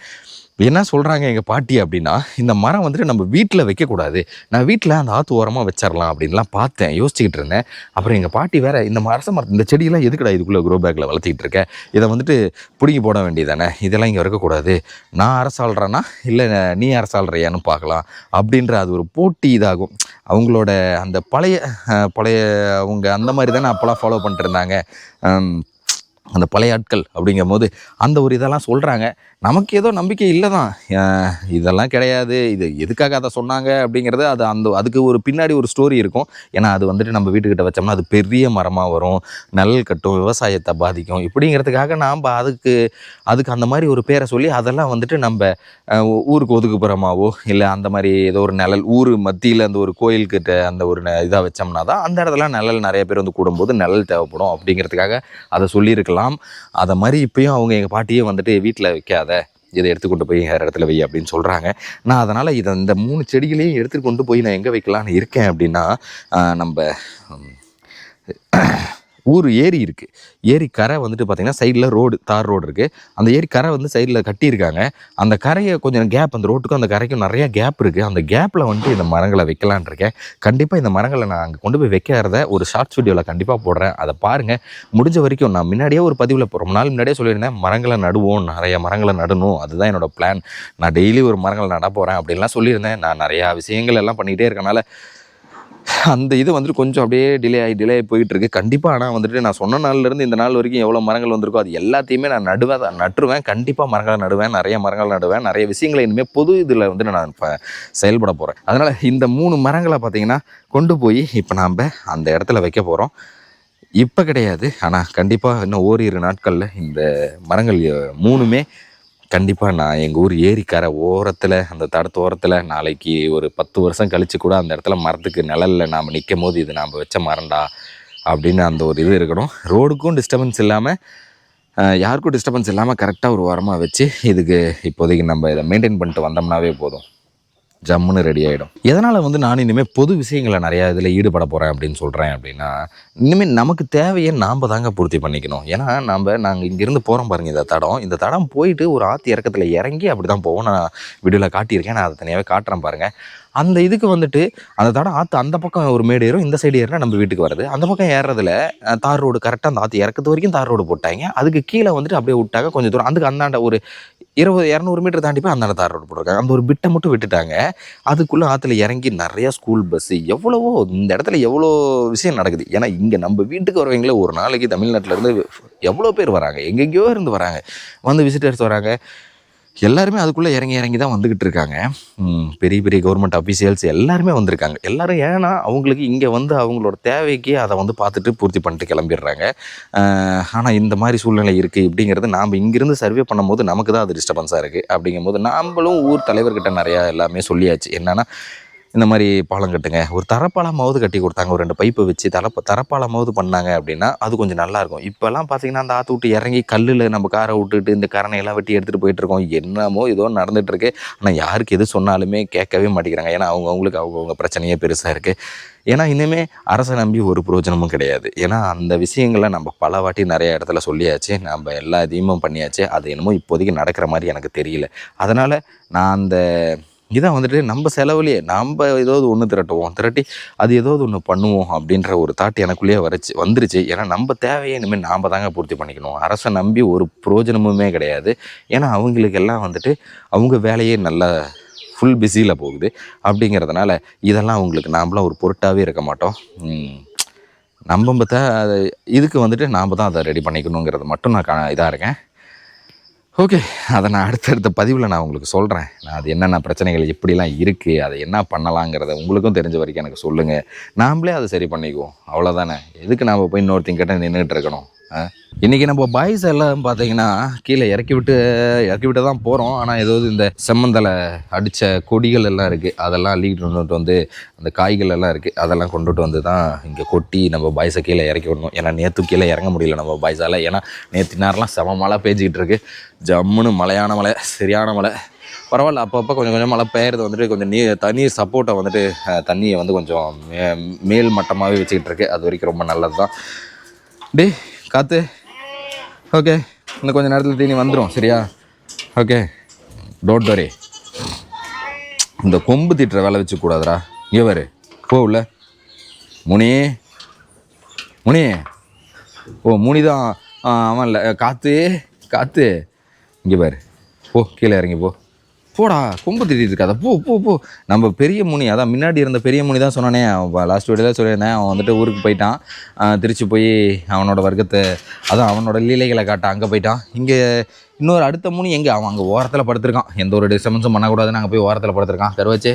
என்ன சொல்கிறாங்க எங்கள் பாட்டி அப்படின்னா இந்த மரம் வந்துட்டு நம்ம வீட்டில் வைக்கக்கூடாது. நான் வீட்டில் அந்த ஆற்று ஓரமாக வச்சிடலாம் அப்படின்லாம் பார்த்தேன் யோசிச்சுக்கிட்டு இருந்தேன். அப்புறம் எங்கள் பாட்டி வேறு இந்த அரச மரத்து இந்த செடியெல்லாம் எதுக்குடா இதுக்குள்ளே க்ரோ பேக்கில் வளர்த்திக்கிட்டு இருக்கேன் இதை வந்துட்டு பிடுங்கி போட வேண்டியதானே இதெல்லாம் இங்கே இருக்கக்கூடாது நான் அரசாள்றேன்னா இல்லை நீ அரசாள்றியான்னு பார்க்கலாம். அப்படின்ற அது ஒரு போட்டி இதாகும். அவங்களோட அந்த பழைய பழைய அவங்க அந்த மாதிரி தானே அப்போல்லாம் ஃபாலோ பண்ணிட்டு இருந்தாங்க. அந்த பழைய ஆட்கள் அப்படிங்கும் போது அந்த ஒரு இதெல்லாம் சொல்கிறாங்க நமக்கு ஏதோ நம்பிக்கை இல்லை தான் இதெல்லாம் கிடையாது. இது எதுக்காக அதை சொன்னாங்க அப்படிங்கிறது அது அந்த அதுக்கு ஒரு பின்னாடி ஒரு ஸ்டோரி இருக்கும். ஏன்னா அது வந்துட்டு நம்ம வீட்டுக்கிட்ட வச்சோம்னா அது பெரிய மரமாக வரும். நிழல் கட்டும் விவசாயத்தை பாதிக்கும். இப்படிங்கிறதுக்காக நாம் அதுக்கு அதுக்கு அந்த மாதிரி ஒரு பேரை சொல்லி அதெல்லாம் வந்துட்டு நம்ம ஊருக்கு ஒதுக்குப்புறமாவோ இல்லை அந்த மாதிரி ஏதோ ஒரு நிழல் ஊர் மத்தியில் அந்த ஒரு கோயில்கிட்ட அந்த ஒரு இதாக வச்சோம்னா தான் அந்த இடத்துல நிழல் நிறைய பேர் வந்து கூடும்போது நிழல் தேவைப்படும் அப்படிங்கிறதுக்காக அதை சொல்லியிருக்கலாம். அதை மாதிரி இப்பயும் அவங்க எங்கள் பாட்டியே வந்துட்டு வீட்டில் வைக்காத இதை எடுத்துக்கொண்டு போய் வேறு இடத்துல வை அப்படின்னு சொல்கிறாங்க நான் அதனால் இதை இந்த மூணு செடிகளையும் எடுத்துகிட்டு கொண்டு போய் நான் எங்கே வைக்கலான்னு இருக்கேன் அப்படின்னா நம்ம ஊர் ஏரி இருக்குது ஏரி கரை வந்துட்டு பார்த்திங்கன்னா சைடில் ரோடு தார் ரோடு இருக்குது அந்த ஏரி கரை வந்து சைடில் கட்டியிருக்காங்க. அந்த கரையை கொஞ்சம் கேப் அந்த ரோட்டுக்கும் அந்த கரைக்கும் நிறையா கேப் இருக்குது அந்த கேப்பில் வந்துட்டு இந்த மரங்களை வைக்கலான் இருக்கேன். கண்டிப்பாக இந்த மரங்களை நான் அங்கே கொண்டு போய் வைக்கிறத ஒரு ஷார்ட்ஸ் வீடியோவில் கண்டிப்பாக போடுறேன். அதை பாருங்கள் முடிஞ்ச வரைக்கும் நான் முன்னாடியே ஒரு பதிவில் ரொம்ப நாள் முன்னாடியே சொல்லியிருந்தேன் மரங்களை நடுவோம். நிறைய மரங்களை நடணும். அதுதான் என்னோடய பிளான் நான் டெய்லி ஒரு மரங்களை நட போகிறேன் அப்படின்லாம் சொல்லியிருந்தேன். நான் நிறையா விஷயங்கள் எல்லாம் பண்ணிகிட்டே இருக்கனால அந்த இது வந்துட்டு கொஞ்சம் அப்படியே டிலே ஆகி டிலே ஆகி போயிட்டு இருக்கு கண்டிப்பாக ஆனால் வந்துட்டு நான் சொன்ன நாள்லேருந்து இந்த நாள் வரைக்கும் எவ்வளோ மரங்கள் வந்திருக்கோ அது எல்லாத்தையுமே நான் நடுவேன் தான் நட்டுருவேன். கண்டிப்பாக மரங்களை நடுவேன் நிறைய மரங்கள் நடுவேன். நிறைய விஷயங்களை இனிமேல் பொது இதில் வந்து நான் இப்போ செயல்பட போகிறேன் அதனால் இந்த மூணு மரங்களை பார்த்தீங்கன்னா கொண்டு போய் இப்போ நாம் அந்த இடத்துல வைக்க போகிறோம் இப்போ கிடையாது. ஆனால் கண்டிப்பாக இன்னும் ஓரிரு நாட்களில் இந்த மரங்கள் மூணுமே கண்டிப்பாக நான் எங்கள் ஊர் ஏரிக்கரை ஓரத்தில் அந்த தடுத்து ஓரத்தில் நாளைக்கு ஒரு பத்து வருஷம் கழித்து கூட அந்த இடத்துல மரத்துக்கு நிழலில் நாம் நிற்கும் போது இது நாம் வச்ச மரண்டா அப்படின்னு அந்த ஒரு இது இருக்கணும். ரோடுக்கும் டிஸ்டர்பன்ஸ் இல்லாமல் யாருக்கும் டிஸ்டர்பன்ஸ் இல்லாமல் கரெக்டாக ஒரு வாரமாக வச்சு இதுக்கு இப்போதைக்கு நம்ம இதை மெயின்டைன் பண்ணிட்டு வந்தோம்னாவே போதும். ஜம்முன்னு ரெடி ஆகிடும் எதனால் வந்து நான் இனிமேல் பொது விஷயங்களை நிறையா இதில் ஈடுபட போகிறேன் அப்படின்னு சொல்கிறேன் அப்படின்னா இனிமேல் நமக்கு தேவையை நாம் தாங்க பூர்த்தி பண்ணிக்கணும். ஏன்னா நம்ம நாங்கள் இங்கேருந்து போகிறோம் பாருங்கள் இந்த தடம். இந்த தடம் போயிட்டு ஒரு ஆற்று இறக்கத்தில் இறங்கி அப்படி தான் போவோம். நான் வீடியோவில் காட்டியிருக்கேன். நான் அதை தனியாகவே காட்டுறேன் பாருங்கள் அந்த இதுக்கு வந்துட்டு அந்த தடம் ஆற்று அந்த பக்கம் ஒரு மேடு ஏறும் இந்த சைடு ஏறினா நம்ம வீட்டுக்கு வருது அந்த பக்கம் ஏறுறதுல தார் ரோடு கரெக்டாக அந்த ஆற்று இறக்கத்து வரைக்கும் தார் ரோடு போட்டாங்க. அதுக்கு கீழே வந்துட்டு அப்படியே விட்டாங்க கொஞ்சம் தூரம் அதுக்கு அந்தாண்ட ஒரு இருபது இரநூறு மீட்டர் தாண்டி போய் அந்தாண்ட தார் ரோடு போட்டிருக்காங்க. அந்த ஒரு பிட்டை மட்டும் விட்டுட்டாங்க. அதுக்குள்ளே ஆற்றுல இறங்கி நிறையா ஸ்கூல் பஸ்ஸு எவ்வளவோ இந்த இடத்துல எவ்வளோ விஷயம் நடக்குது. ஏன்னா இங்கே நம்ம வீட்டுக்கு வரவங்களே ஒரு நாளைக்கு தமிழ்நாட்டிலேருந்து எவ்வளோ பேர் வராங்க? எங்கெங்கேயோ இருந்து வராங்க. வந்து விசிட்டர்ஸ் வராங்க. எல்லாருமே அதுக்குள்ளே இறங்கி இறங்கி தான் வந்துக்கிட்டு இருக்காங்க. பெரிய பெரிய கவர்மெண்ட் அஃபீஷியல்ஸ் எல்லாருமே வந்திருக்காங்க. எல்லாரும் ஏன்னா அவங்களுக்கு இங்கே வந்து அவங்களோட தேவைக்கு அதை வந்து பார்த்துட்டு பூர்த்தி பண்ணிட்டு கிளம்பிடுறாங்க. ஆனால் இந்த மாதிரி சூழ்நிலை இருக்குது இப்படிங்கிறது நாம் இங்கேருந்து சர்வே பண்ணும்போது நமக்கு தான் அது டிஸ்டர்பன்ஸாக இருக்குது அப்படிங்கும்போது நாம்ளும் ஊர் தலைவர்கிட்ட நிறையா எல்லாமே சொல்லியாச்சு. என்னென்னா இந்த மாதிரி பாலம் கட்டுங்க. ஒரு தரப்பாலமாவது கட்டி கொடுத்தாங்க. ஒரு ரெண்டு பைப்பை வச்சு தரப்ப தரப்பாலமாவது பண்ணாங்க அப்படின்னா அது கொஞ்சம் நல்லாயிருக்கும் இப்போல்லாம் பார்த்தீங்கன்னா அந்த ஆற்று விட்டு இறங்கி கல்லில் நம்ம காரை விட்டுட்டு இந்த கரணையெல்லாம் வெட்டி எடுத்துகிட்டு போயிட்டு இருக்கோம். என்னமோ ஏதோ நடந்துகிட்ருக்கு ஆனால் யாருக்கு எது சொன்னாலுமே கேட்கவே மாட்டேங்கிறாங்க. ஏன்னா அவங்க அவங்களுக்கு அவங்கவுங்க பிரச்சனையே பெருசாக இருக்குது ஏன்னா இனிமே அரசை நம்பி ஒரு பிரயோஜனமும் கிடையாது. ஏன்னா அந்த விஷயங்களை நம்ம பல வாட்டி நிறைய இடத்துல சொல்லியாச்சு. நம்ம எல்லா இதையும் பண்ணியாச்சு. அது என்னமோ இப்போதைக்கு நடக்கிற மாதிரி எனக்கு தெரியல. அதனால் நான் அந்த இதான் வந்துட்டு நம்ம செலவுலையே நம்ம ஏதாவது ஒன்று திரட்டுவோம். திரட்டி அது ஏதாவது ஒன்று பண்ணுவோம் அப்படின்ற ஒரு தாட் எனக்குள்ளேயே வரச்சு வந்துருச்சு. ஏன்னா நம்ம தேவையை இனிமேல் நாம் தாங்க பூர்த்தி பண்ணிக்கணும். அரசை நம்பி ஒரு பிரயோஜனமுமே கிடையாது. ஏன்னா அவங்களுக்கெல்லாம் வந்துட்டு அவங்க வேலையே நல்லா ஃபுல் பிஸியில் போகுது. அப்படிங்கிறதுனால இதெல்லாம் அவங்களுக்கு நாம்லாம் ஒரு பொருட்டாகவே இருக்க மாட்டோம். நம்ம பார்த்தா இதுக்கு வந்துட்டு நாம் தான் அதை ரெடி பண்ணிக்கணுங்கிறது மட்டும் நான் கா இதாக இருக்கேன். ஓகே அதை நான் அடுத்தடுத்த பதிவில் நான் உங்களுக்கு சொல்கிறேன் நான் அது என்னென்ன பிரச்சனைகள் எப்படிலாம் இருக்குது அதை என்ன பண்ணலாங்கிறத உங்களுக்கும் தெரிஞ்ச வரைக்கும் எனக்கு சொல்லுங்கள் நாமளே அதை சரி பண்ணிக்குவோம். அவ்வளோதானே எதுக்கு நாம் போய் இன்னொருத்தங்க கேட்டால் நின்றுட்டு இருக்கணும்? இன்றைக்கி நம்ம பாய்ஸ் எல்லாம் பார்த்தீங்கன்னா கீழே இறக்கி விட்டு இறக்கி விட்டு தான் போகிறோம் ஆனால் ஏதாவது இந்த செம்மந்தலை அடித்த கொடிகள் எல்லாம் இருக்குது அதெல்லாம் அள்ளிக்கிட்டு கொண்டுட்டு வந்து அந்த காய்கள் எல்லாம் இருக்குது அதெல்லாம் கொண்டுட்டு வந்து தான் இங்கே கொட்டி நம்ம பாய்ஸை கீழே இறக்கி விடணும். ஏன்னா நேற்று கீழே இறங்க முடியல நம்ம பாய்ஸால் ஏன்னா நேற்று நேரம்லாம் செம மழை பேஞ்சிக்கிட்டு இருக்கு. ஜம்முன்னு மழையான மழை சரியான மழை. பரவாயில்ல அப்பப்போ கொஞ்சம் கொஞ்சம் மழை பெய்யறது வந்துட்டு கொஞ்சம் நீர் தண்ணீர் சப்போர்ட்டை வந்துட்டு தண்ணியை வந்து கொஞ்சம் மே- மேல் மட்டமாகவே வச்சுக்கிட்டு இருக்கு. அது வரைக்கும் ரொம்ப நல்லது தான் டே காத்து? ஓகே இன்னும் கொஞ்சம் நேரத்தில் தீனி வந்துடும் சரியா? ஓகே டோன்ட் வரி இந்த கொம்பு திட்டுற வேலை வச்சு இங்கே பாரு. போ உள்ள. முனி. முனி. ஓ முனி தான். ஆ, அவன் இல்லை. காத்து. காத்து. இங்கே பாரு. போ கீழே இறங்கி போ. போடா கொம்பு திட்டிட்டு இருக்காத போ போ போ. நம்ம பெரிய முனி அதான் முன்னாடி இருந்த பெரிய முனி தான் சொன்னானே. லாஸ்ட் வீடியோவில் சொல்லியிருந்தேன். அவன் வந்துட்டு ஊருக்கு போயிட்டான். திருச்சி போய் அவனோட வர்க்கத்தை அதான் அவனோட லீலைகளை காட்ட அங்கே போயிட்டான். இங்கே இன்னொரு அடுத்த முனி எங்கே? அவன் அங்கே ஓரத்தில் படுத்திருக்கான். எந்த ஒரு டிஸ்டர்பன்ஸும் பண்ணக்கூடாதுன்னு அங்கே போய் ஓரத்தில் படுத்திருக்கான். கருவாச்சே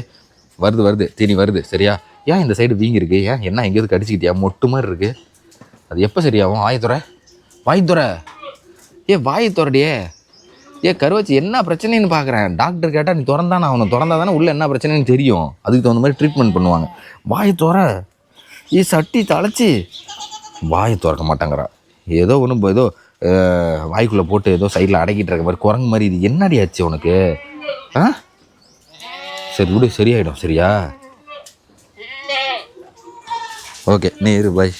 வருது வருது. தீனி வருது. சரியா? ஏன் இந்த சைடு வீங்கிருக்கு ஏன் என்ன எங்கேயாவது கடிச்சிக்கிட்டியா? மொட்டு மாதிரி இருக்கு. அது எப்போ சரியாகும்? வாய் துறை. வாய் துறை. ஏ வாய் துறடியே. ஏ கருவச்சி என்ன பிரச்சனைன்னு பார்க்குறேன் டாக்டர் கேட்டால் நீ திறந்தானே அவனை? திறந்தா தானே உள்ளே என்ன பிரச்சனைன்னு தெரியும். அதுக்கு தகுந்த மாதிரி ட்ரீட்மெண்ட் பண்ணுவாங்க. வாய் துற. ஏ சட்டி தழைச்சி வாய் திறக்க மாட்டேங்கிறா. ஏதோ ஒன்று ஏதோ வாய்க்குள்ளே போட்டு ஏதோ சைடில் அடக்கிட்டு இருக்க மாதிரி குரங்கு மாதிரி இது. என்னடி ஆச்சு உனக்கு? ஆ? சரி விடு சரியாயிடும். சரியா? ஓகே நீ இரு பாய்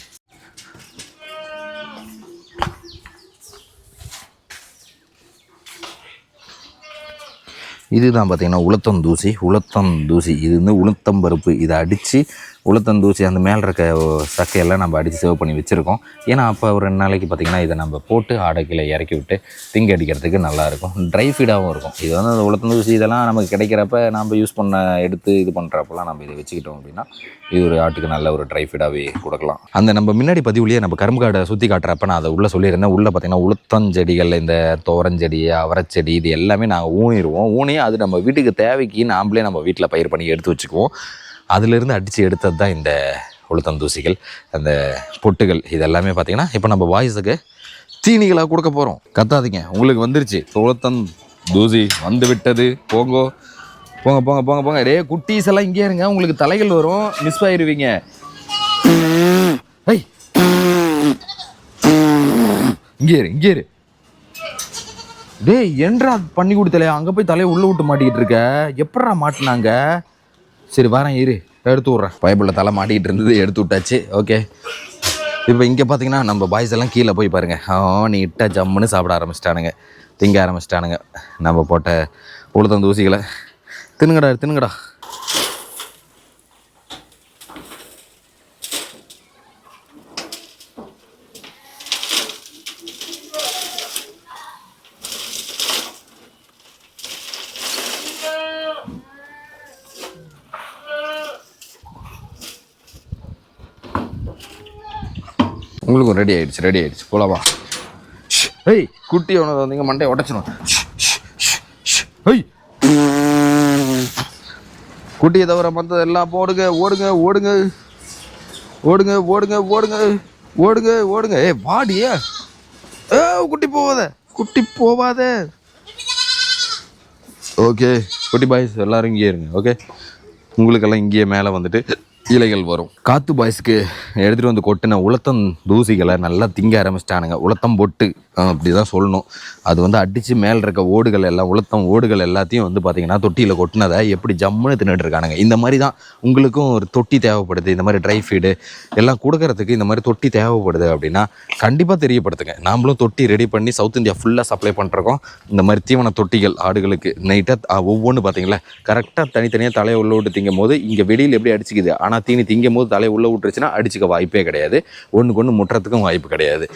இதுதான் பார்த்தீங்கன்னா உளுத்தம் தூசி உளுத்தம் தூசி. இது வந்து உளுத்தம் பருப்பு. இதை அடித்து உளுத்தந்தூசி அந்த மேலே இருக்க சக்கையெல்லாம் நம்ம அடித்து சேவ் பண்ணி வச்சுருக்கோம். ஏன்னா அப்போ ஒரு ரெண்டு நாளைக்கு பார்த்திங்கன்னா இதை நம்ம போட்டு ஆடைக்கில் இறக்கி விட்டு திங்க அடிக்கிறதுக்கு நல்லாயிருக்கும் ட்ரை ஃபீடாகவும் இருக்கும். இது வந்து அந்த உளுத்தந்தூசி இதெல்லாம் நமக்கு கிடைக்கிறப்ப நம்ம யூஸ் பண்ண எடுத்து இது பண்ணுறப்பெல்லாம் நம்ம இதை வச்சுக்கிட்டோம் அப்படின்னா இது ஒரு ஆட்டுக்கு நல்ல ஒரு ட்ரை ஃபீடாகவே கொடுக்கலாம். அந்த நம்ம முன்னாடி பதிவுலேயே நம்ம கரும்பு காடை சுற்றி காட்டுறப்ப நான் அதை உள்ளே சொல்லியிருந்தேன். உள்ளே பார்த்தீங்கன்னா உளுத்தஞ்செடிகள் இந்த துவரஞ்செடி அவரைச்செடி இது எல்லாமே நாங்கள் ஊனிடுவோம். ஊனி அது நம்ம வீட்டுக்கு தேவைக்கு நாம்ளே நம்ம வீட்டில் பயிர் பண்ணி எடுத்து வச்சுக்குவோம். அதிலிருந்து அடித்து எடுத்தது தான் இந்த உளுத்தந்தூசிகள் அந்த பொட்டுகள். இதெல்லாமே பார்த்தீங்கன்னா இப்போ நம்ம வாய்ஸுக்கு தீனிகளாக கொடுக்க போகிறோம் கத்தாதீங்க. உங்களுக்கு வந்துருச்சு. உளுத்தன் தூசி வந்து விட்டது போங்கோ. போங்க போங்க போங்க போங்க. டே குட்டீஸ் எல்லாம் இங்கே இருங்க. உங்களுக்கு தலைகள் வரும். மிஸ் ஆயிடுவீங்க ஐய் இங்கே இரு இங்கே இரு. டேய் என்றா பண்ணி கொடுத்தலையா? அங்கே போய் தலையை உள்ளே விட்டு மாட்டிக்கிட்டு இருக்க. எப்படா மாட்டினாங்க? சரி வரேன் இரு. எடுத்து விட்றேன். பைபிளில் தலை மாட்டிகிட்டு இருந்தது எடுத்து விட்டாச்சு. ஓகே. இப்போ இங்கே பார்த்தீங்கன்னா நம்ம பாய்ஸ் எல்லாம் கீழே போய் பாருங்கள் ஆ நீட்டாக ஜம்முன்னு சாப்பிட ஆரம்பிச்சிட்டானுங்க. திங்க ஆரம்பிச்சிட்டானுங்க. நம்ம போட்ட உளுத்தம் தூசிகளை. தின்னுங்கடா தின்னுங்கடா. உங்களுக்கும் ரெடி ஆயிடுச்சு ரெடி ஆயிடுச்சு. போலாமா ஷ், குட்டி உனது வந்தீங்க மண்டையை உடச்சிடும் ஏய். குட்டியை தவிர மற்றது எல்லாம் போடுங்க ஓடுங்க ஓடுங்க. ஓடுங்க ஓடுங்க ஓடுங்க. ஓடுங்க ஓடுங்க. ஏய் வாடியே. ஏ குட்டி போவாத. குட்டி போவாத. ஓகே குட்டி பாய்ஸ் எல்லாரும் இங்கேயே இருங்க ஓகே உங்களுக்கெல்லாம் இங்கேயே மேலே வந்துட்டு இலைகள் வரும். காத்து பாய்ஸ்க்கு எடுத்துகிட்டு வந்து கொட்டின உளத்தம் தூசிகளை நல்லா திங்க ஆரம்பிச்சிட்டானுங்க. உளத்தம் பொட்டு அப்படி தான் சொல்லணும். அது வந்து அடித்து மேலே இருக்க ஓடுகள் எல்லாம் உளத்தம் ஓடுகள் எல்லாத்தையும் வந்து பார்த்தீங்கன்னா தொட்டியில் கொட்டினதை எப்படி ஜம்முன்னு தின்னுட்டு இருக்கானுங்க. இந்த மாதிரி தான் உங்களுக்கும் ஒரு தொட்டி தேவைப்படுது. இந்த மாதிரி ட்ரை ஃபீடு எல்லாம் கொடுக்கறதுக்கு இந்த மாதிரி தொட்டி தேவைப்படுது அப்படின்னா கண்டிப்பாக தெரியப்படுத்துங்க. நாமளும் தொட்டி ரெடி பண்ணி சவுத் இந்தியா ஃபுல்லாக சப்ளை பண்ணுறோம் இந்த மாதிரி தீவன தொட்டிகள் ஆடுகளுக்கு நைட்டாக ஒவ்வொன்று பார்த்தீங்களா கரெக்டாக தனித்தனியாக தலையை உள்ள விட்டு திங்கும் போது இங்கே வெளியில் எப்படி அடிச்சுக்குது? ஆனால் தீனி திங்கும் போது தலையை உள்ளே விட்டுருச்சுன்னா அடிச்சுக்க வாய்ப்பே கிடையாது. ஒன்றுக்கு ஒன்று முட்டுறதுக்கும் வாய்ப்பு கிடையாது.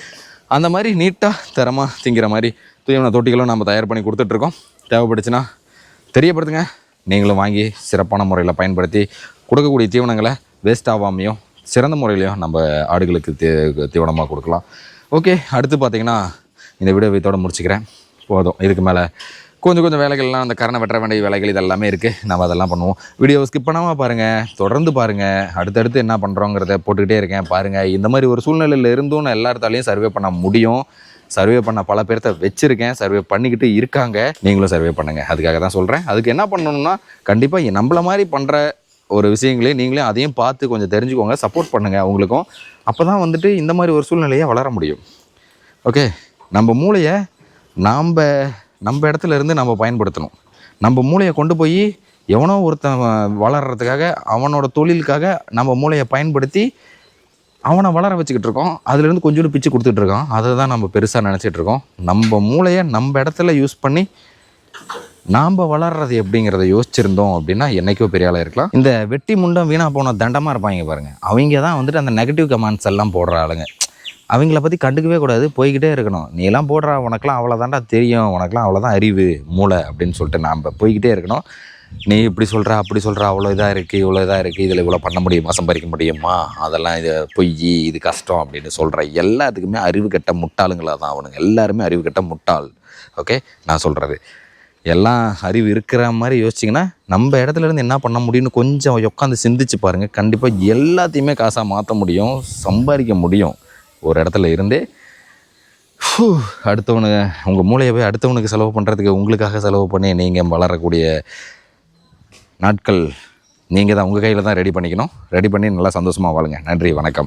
அந்த மாதிரி நீட்டாக தரமாக திங்கிற மாதிரி தீவன தொட்டிகளும் நம்ம தயார் பண்ணி கொடுத்துட்ருக்கோம். தேவைப்படுச்சுன்னா தெரியப்படுத்துங்க. நீங்களும் வாங்கி சிறப்பான முறையில் பயன்படுத்தி கொடுக்கக்கூடிய தீவனங்களை வேஸ்ட் ஆகாமையும் சிறந்த முறையிலையும் நம்ம ஆடுகளுக்கு தீ தீவனமாக கொடுக்கலாம். ஓகே அடுத்து பார்த்தீங்கன்னா இந்த வீடியோ இதோட முடிச்சுக்கிறேன். போதும். இதுக்கு மேலே கொஞ்சம் கொஞ்சம் வேலைகள்லாம் அந்த கரணை வெட்ட வேண்டிய வேலைகள் இதெல்லாமே இருக்குது நம்ம அதெல்லாம் பண்ணுவோம். வீடியோ ஸ்கிப் பண்ணாமல் பாருங்கள் தொடர்ந்து பாருங்கள் அடுத்தடுத்து என்ன பண்ணுறோங்கிறத போட்டுக்கிட்டே இருக்கேன். பாருங்கள் இந்த மாதிரி ஒரு சூழ்நிலையில் இருந்தும் நான் எல்லாத்தாலையும் சர்வே பண்ண முடியும். சர்வே பண்ண பல பேர்த்த வச்சுருக்கேன். சர்வே பண்ணிக்கிட்டு இருக்காங்க. நீங்களும் சர்வே பண்ணுங்கள் அதுக்காக தான் சொல்கிறேன் அதுக்கு என்ன பண்ணணும்னா கண்டிப்பாக நம்மள மாதிரி பண்ணுற ஒரு விஷயங்களையும் நீங்களே அதையும் பார்த்து கொஞ்சம் தெரிஞ்சுக்கோங்க. சப்போர்ட் பண்ணுங்கள் அவங்களுக்கும் அப்போ தான் வந்துட்டு இந்த மாதிரி ஒரு சூழ்நிலையை வளர முடியும். ஓகே நம்ம மூளையை நாம் நம்ம இடத்துல இருந்து நம்ம பயன்படுத்தணும். நம்ம மூளையை கொண்டு போய் எவனோ ஒருத்தன் வளர்கிறதுக்காக அவனோட தொழிலுக்காக நம்ம மூளையை பயன்படுத்தி அவனை வளர வச்சுக்கிட்டு இருக்கோம். அதுலேருந்து கொஞ்சோண்டு பிச்சு கொடுத்துட்ருக்கான் அதை தான் நம்ம பெருசாக நினச்சிட்டு இருக்கோம். நம்ம மூளையை நம்ம இடத்துல யூஸ் பண்ணி நாம் வளர்றது எப்படிங்கிறத யோசிச்சிருந்தோம் அப்படின்னா என்னைக்கோ பெரிய ஆளாக இருக்கலாம். இந்த வெட்டி முண்டம் வீணாக போன தண்டமாக இருப்பாங்க பாருங்கள் அவங்க தான் வந்துட்டு அந்த நெகட்டிவ் கமெண்ட்ஸ் எல்லாம் போடுற ஆளுங்க. அவங்கள பற்றி கண்டுக்கவே கூடாது போய்கிட்டே இருக்கணும். நீ எல்லாம் போடுற உனக்கெலாம் அவ்வளோதான்டா தெரியும் உனக்கெலாம் அவ்வளோதான் அறிவு மூளை அப்படின்னு சொல்லிட்டு நாம் போய்கிட்டே இருக்கணும். நீ இப்படி சொல்கிற அப்படி சொல்கிற அவ்வளோ இதாக இருக்குது இவ்வளோ இதாக இருக்குது இதில் இவ்வளோ பண்ண முடியுமா சம்பாதிக்க முடியுமா அதெல்லாம் இது பொய் இது கஷ்டம் அப்படின்னு சொல்கிற எல்லாத்துக்குமே அறிவு கெட்ட முட்டாளுங்களாக தான் அவனுங்க. எல்லாருமே அறிவு கெட்ட முட்டாள். ஓகே? நான் சொல்கிறது எல்லாம் அறிவு இருக்கிற மாதிரி யோசிச்சிங்கன்னா நம்ம இடத்துல இருந்து என்ன பண்ண முடியும்னு கொஞ்சம் உட்காந்து சிந்திச்சு பாருங்கள் கண்டிப்பாக எல்லாத்தையுமே காசாக மாற்ற முடியும் சம்பாதிக்க முடியும். ஒரு இடத்துல இருந்தே அடுத்தவனு உங்கள் மூளையை போய் அடுத்தவனுக்கு செலவு பண்ணுறதுக்கு உங்களுக்காக செலவு பண்ணி நீங்கள் வளரக்கூடிய நாட்கள் நீங்கள் தான் உங்கள் கையில் தான் ரெடி பண்ணிக்கணும். ரெடி பண்ணி நல்லா சந்தோஷமாக வாழுங்க. நன்றி வணக்கம்.